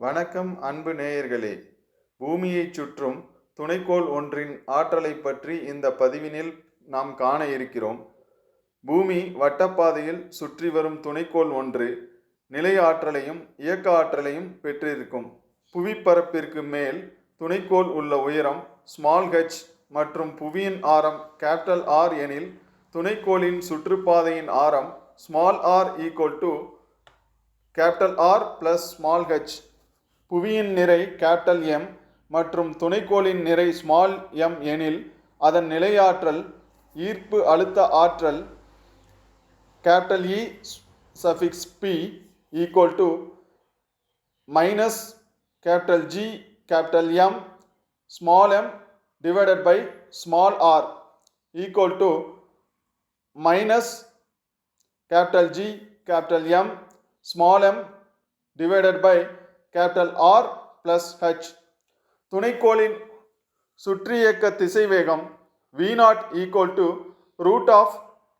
வணக்கம் அன்பு நேயர்களே. பூமியைச் சுற்றும் துணைக்கோள் ஒன்றின் ஆற்றலைப் பற்றி இந்த பதிவினில் நாம் காண இருக்கிறோம். பூமி வட்டப்பாதையில் சுற்றி வரும் துணைக்கோள் ஒன்று நிலை ஆற்றலையும் இயக்க ஆற்றலையும் பெற்றிருக்கும். புவிப்பரப்பிற்கு மேல் துணைக்கோள் உள்ள உயரம் ஸ்மால் ஹெச் மற்றும் புவியின் ஆரம் கேபிட்டல் ஆர் எனில் துணைக்கோளின் சுற்றுப்பாதையின் ஆரம் small r equal to capital R plus small h புவியின் நிறை கேபிட்டல் எம் மற்றும் துணைக்கோளின் நிறை ஸ்மால் எம் எனில் அதன் நிலையாற்றல் ஈர்ப்பு அழுத்த ஆற்றல் capital E suffix P equal to minus capital G capital M small m divided by small r equal to minus capital G capital M small m divided by capital R plus H. துணைக்கோளின் சுற்றியக்க திசைவேகம் V naught equal to root of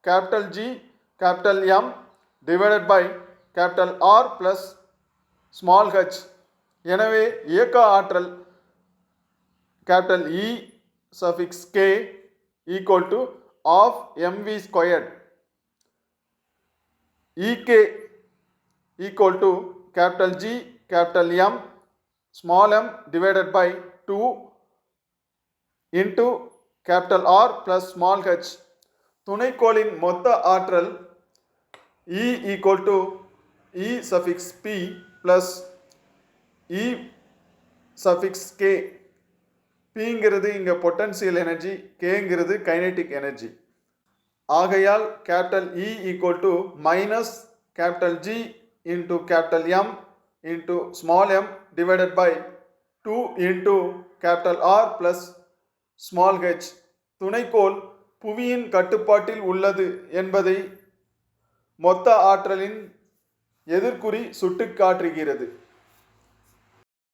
capital G, capital M divided by capital R plus small h. எனவே இயக்க ஆற்றல் capital E suffix K equal to of mv squared EK equal to capital G capital M small m divided by 2 into capital R plus small h. துணைக்கோளின் மொத்த ஆற்றல் E equal to E suffix P plus E suffix K. Pங்கிறது இங்கே potential energy கேங்கிறது kinetic energy ஆகையால் capital E equal to minus capital G into capital M into small m divided by two into capital R plus small h. துணைக்கோள் புவியின் கட்டுப்பாட்டில் உள்ளது என்பதை மொத்த ஆற்றலின் எதிர்குறி சுட்டுக்காட்டுகிறது